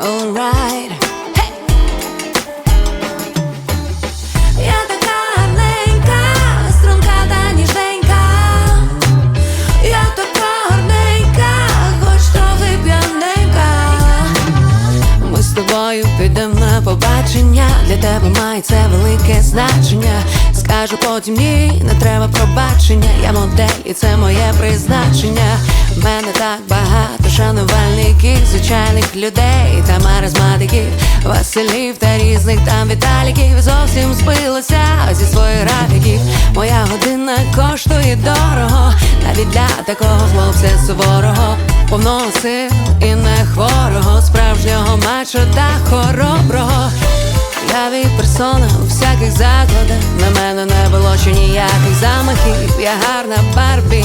alright. Тобою підемо на побачення. Для тебе має це велике значення. Скажу потім ні, не треба пробачення. Я модель, і це моє призначення. В мене так багато шанувальників, звичайних людей та маразматиків, Василів та різних там Віталіків. Зовсім збилася зі своїх графіків. Моя година коштує дорого, навіть для такого хлопця суворого, повного сил і не хворого, мачо та хороброго. Я від персона у всяких закладах. На мене не було ще ніяких замахів. Я гарна барбі,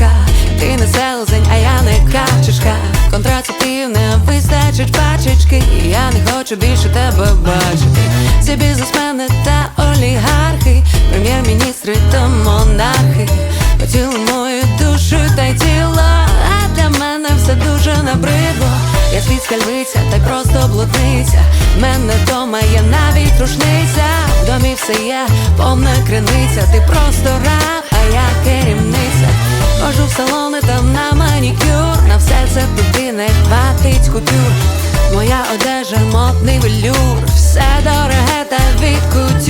пташечка Ти не селзень, а я не качечка. Контрацептив не вистачить пачечки І Я не хочу більше тебе бачити. Всі бізнесмени та олігархи Прем'єр-міністри та монархи. Хотіли мою душу та й тіло А для мене все дуже набридло. Я світська львиця та й просто блудниця. Мене дома є навіть рушниця. В домі все є, повна криниця. Ти просто раб, а я навіть купюр, моя одежа модний велюр, все дороге та від кутюр